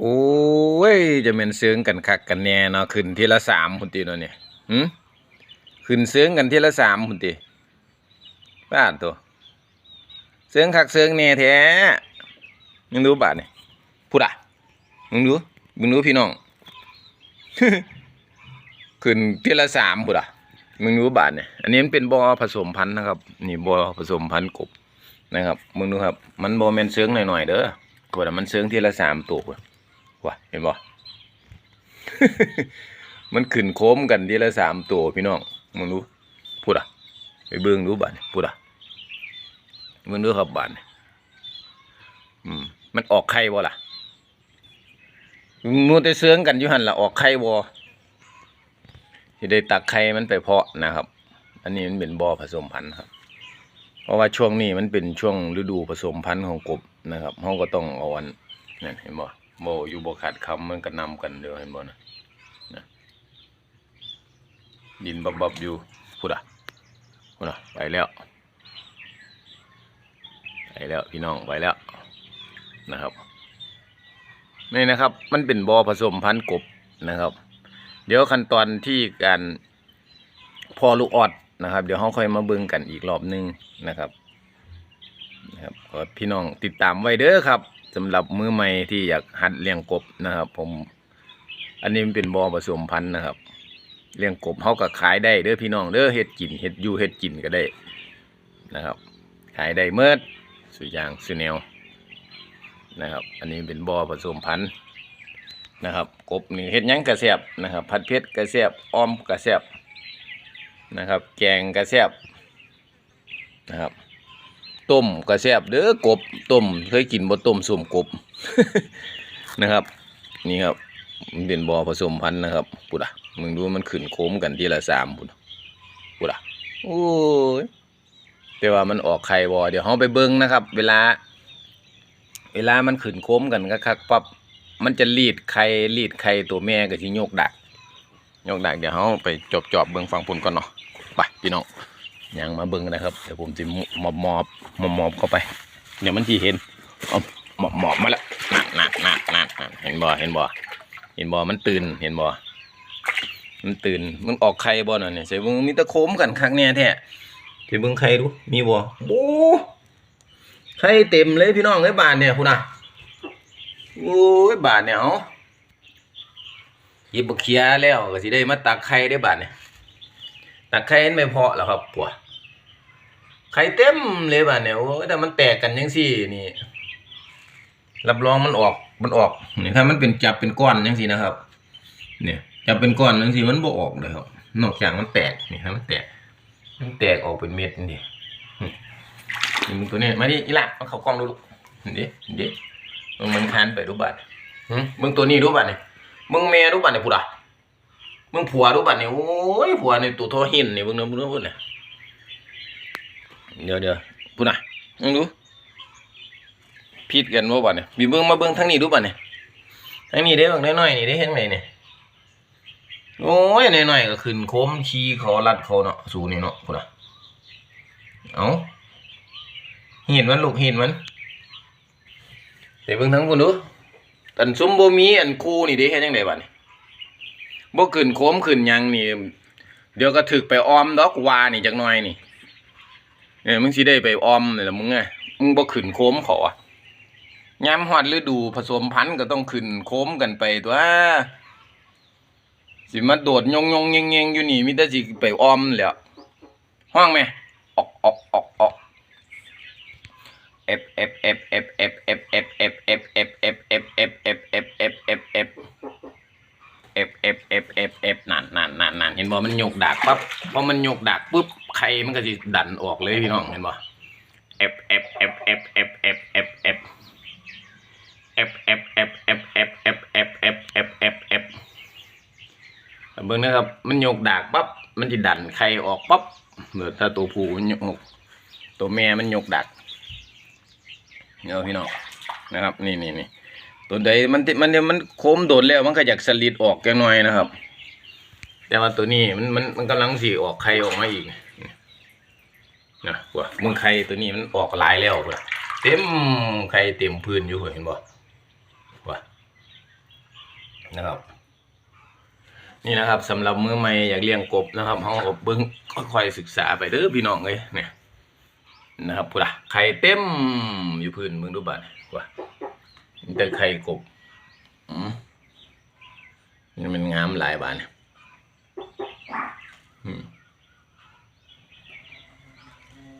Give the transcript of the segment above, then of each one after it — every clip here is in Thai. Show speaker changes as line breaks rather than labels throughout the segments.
โอ้ย จะเป็นเสื้องกันคักกันแน่เนาะขึ้นทีละสามพุ่นตีเนาะเนี่ยหืมขึ้นเสื้องกันทีละสามพุ่นตีบ้าตัวเสื้องคักเสื้องแน่แท้มึงดูบาทนี่พูดอะมึงดูมึงดูพี่น้องขึ้นทีละสามพูดอะมึงดูบาทเนี่ยอันนี้มันเป็นบอผสมพันธุ์นะครับ นี่บอผสมพันธุ์กบนะครับมึงดูครับ มันบอแมนเสื้องหน่อยๆเด้อกดมันเสื้องทีละสามตัวพุ่น ว่ะเห็นบ่มันขึ้นโค้มกันทีละสามตัวพี่น้องมึงดูพูดอะไปเบิ่งดูบัดนี่พูดอะมึงดูครับบัดนี่อืมมันออกไข่บ่ล่ะมูแต่เสืองกันอยู่หันละออกไข่บ่สิได้ตักไข่มันไปเพาะนะครับ อันนี้มันเป็นบ่อผสมพันธุ์ครับ เพราะว่าช่วงนี้มันเป็นช่วงฤดูผสมพันธุ์ของกบนะครับเฮาก็ต้องเอาอันนั่นเห็นบ่ โบอยู่บ่ขาดคำมันก็นำกันเดียวเห็นบ่นะนะดินบับบับอยู่พูดอะพูดอะไปแล้วไปแล้วพี่น้องไปแล้วนะครับนี่นะครับ มันเป็นบอผสมพันธุ์กบนะครับ เดี๋ยวขั้นตอนที่การพอลูกออดนะครับ เดี๋ยวเขาค่อยมาเบิ่งกันอีกรอบหนึงนะครับนะครับขอพี่น้องติดตามไว้เด้อครับ สำหรับมือใหม่ที่อยากหัดเลี้ยงกบนะครับ ผม อันนี้มันเป็นบอผสมพันธุ์นะครับ เลี้ยงกบเขาก็ขายได้เด้อพี่น้องเด้อเฮ็ดกินเฮ็ดอยู่เฮ็ดกินก็ได้นะครับ ขายได้เมื่อสุอย่างสุแนวนะครับ อันนี้เป็นบอผสมพันธุ์นะครับ กบนี่เฮ็ดยังกระแซบนะครับ ผัดเผ็ดกระแซบอ้อมกระแซบนะครับ แกงกระแซบนะครับ ต้มกระแซบเด้อกบต้มเคยกินบ่ต้มส้มกบนะครับ นี่ครับมันเป็นบอผสมพันธุ์นะครับปุดอะมึงดูมันขึ้นโค้มกันทีละสามปุดะปุดอะโอ้ยแต่ว่ามันออกไข่บอเดี๋ยวเราไปเบิ้งนะครับ เวลา เวลามันขึ้นโค้มกันก็คักปั๊บมันจะรีดไข่รีดไข่ตัวแม่ก็ที่โยกดักโยกดักเดี๋ยวเราไปจบจอบเบิ้งฟังพุ่นก่อนเนาะไปพี่น้อง ยังมาเบิ้งนะครับ เดี๋ยวผมจะมอบมอบมอบมอบเข้าไป เดี๋ยวมันที่เห็นเอาหมอบหมอบมาแล้วนั่นนั่นนั่นนั่นเห็นบ่ เห็นบ่ เห็นบ่ มันตื่น เห็นบ่ มันตื่นมันออกไข่บ่น่ะเนี่ยใส่เบิ่งมีแตะโคมกันคักแน่แท้สิเบิ่งไข่ดู มีบ่โอ้ไข่เต็มเลยพี่น้องเอ้ยบาทเนี่ยพุ่นน่ะโอ้ยบาทเนี่ยเอาหยิบบักเขียแล้วก็สิได้มาตักไข่ได้บาทเนี่ย ตักไข่ให้ไม่พอแล้วครับปัวไข่เต็มเลยบ้านเนี่ยโอ้แต่มันแตกกันยังสี่นี่รับรองมันออกมันออกนี่ครับมันเป็นจับเป็นก้อนยังสี่นะครับ เนี่ยจับเป็นก้อนยังสี่มันบ่ออกเลยครับ นอกจากมันแตกนี่ครับมันแตก มันแตกออกเป็นเม็ดนี่นี่มึงตัวนี้มาดิอีหละมาเข้ากล้องดูลูกนี่ดิมึงมันคันไปดูบัตรมึงตัวนี้ดูบัตรเนี่ยมึงแม่ดูบัตรเนี่ยพูดอะ มึงผัวดูบัตรเนี่ยโอ้ยผัวนี่ตัวโทอหินเนี่ยมึงเนื้อมึงเนื้อพูดเนี่ยเดี๋ยวเดี๋ยวพูดน่ะมึงดูผิดกันว่าบ่เนี่ยมีเบิ่งมาเบิ่งทางนี้ดูบ่เนี่ยทางนี้เด้บิ่งน้อยๆนี่ได้เห็นไหมเนี่ยโอ้ยน้อยๆก็ขึ้นโค้มขี้เขาลัดเขาเนาะสูนี่เนาะพูดน่ะเอาเห็นมันลูกเห็นมันเดี๋ยวเบิ่งทั้งพุ่นดูอันซุมโบมีอันคู่นี่เด้เฮ็ดจังไดบัดนี่ย บ่ขึ้นโค้มขึ้นยังนี่ เดี๋ยวก็ถึกไปออมดอกวานี่จักหน่อยนี่เออมึงสิได้ไปออมนี่ละมึงไงมึงบ่ขึ้นโค้มขาอะยามฮอดฤดูผสมพันธุ์ก็ต้องขึ้นโค้มกันไปตัวสิมาโดดยงยงเงงเงงอยู่นี่มีแต่สิไปออมแหล้วห้องไหมออกออกออกออกเอฟเอฟเอฟเอฟเอฟ บ่มันยกดากปั๊บพอมันยกดากปุ๊บไข่มันก็สิดันออกเลยพี่น้องเห็นบ่เอฟเอฟเอฟเอฟเอฟเอฟเอฟเอฟเอฟเอฟเอฟเอฟเอฟเอฟเอฟเอฟเอฟเอฟเอฟเบิ่งนะครับ มันยกดากปั๊บมันสิดันไข่ออกปั๊บเหมือนถ้าตัวผู้มันยกตัวแม่มันยกดักเนี่ยพี่น้องนะครับ นี่นี่นี่ตัวใดมันมันเนี่ยมันโค้มโดดแล้วมันก็อยากสลิดออกจังหน่อยนะครับ แต่ว่าตัวนี้มันมันมันกำลังสีออกไข่ออกมาอีกนะว่ามึงไข่ตัวนี้มันออกหลายแล้วพุ่นเต็มไข่เต็มพื้นอยู่เห็นบ่ว่านะครับ นี่นะครับสำหรับมือใหม่อยากเลี้ยงกบนะครับห้องกบเบิ้งค่อยๆศึกษาไปเด้อพี่น้องเลยเนี่ยนะครับพูดละไข่เต็มอยู่พื้นมึงดูบ้านว่าแต่ไข่กบอืมนี่มันงามหลายบานเนี่ยอืม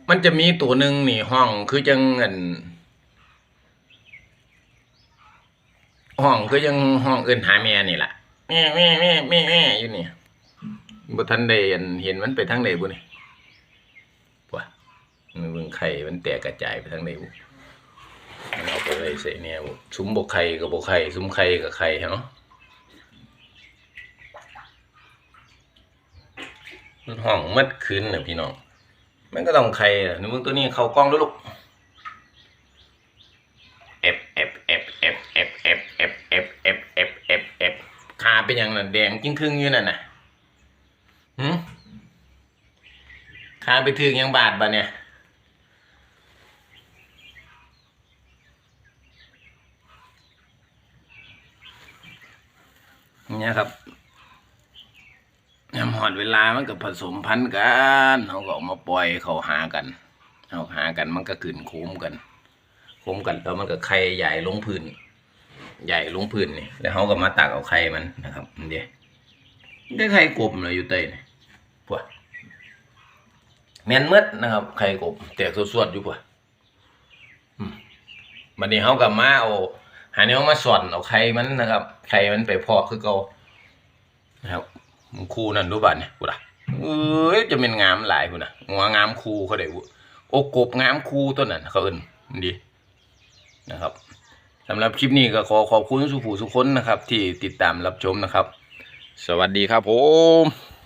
มันจะมีตัวหนึ่งนี่ห้องคือจังเงินห้องคือยังห้องเอินหาแม่นี่แหละแม่แม่แม่แม่แม่อยู่นี่บ่ทันได้เห็นเห็นมันไปทางใดบ่นี่วะมันเบิ่งไข่มันแตกกระจายไปทางใดบ่มันเอาไปไว้ใส่เนี่ยบ่ซุ้มบ่ไข่ก็บ่ไข่ซุ้มไข่ก็ไข่เนาะมันห้องมัดคืนน่ะพี่น้อง มันก็ต้องไข่อะนี่มึงตัวนี้เข้ากล้องแล้วลูกเอฟเอฟเอฟเอฟเอฟเอฟเอฟเอฟเอฟเอฟเอฟเอฟขาเป็นอย่างนั้นแดงจิ้งครึ่งอยู่นั่นน่ะหืมขาไปถึงยังบาดบ่เนี่ยเนี่ยครับ หอดเวลามันก็ผสมพันธุ์กันเขาก็ออกมาปล่อยเขาหากันเขาหากันมันก็ขึ้นโค้มกันโค้มกันแล้วมันก็ไข่ใหญ่ลงพื้น ใหญ่ลงพื้นนี่แล้วเขาก็มาตักเอาไข่มันนะครับเดี๋ยวได้ไข่กบเลยอยู่เต้นี่พวกแมนเมดนะครับไข่กบแตกสวดๆอยู่พวกอืมบัดนี้เขากับมาเอาหาเนี้ยมาสอนเอาไข่มันนะครับไข่มันไปพอกคือเก่านะครับ มันคู่นั่นรู้บ้านเนี่ยกูละเอ้ยจะเป็นงามหลายกูนะงัวงามคู่เขาได้บุโอ้กบงามคู่ตัวนั้นเขาเอินดีนะครับสำหรับคลิปนี้ก็ขอขอบคุณสุผู้สุคนนะครับ ที่ติดตามรับชมนะครับ สวัสดีครับผม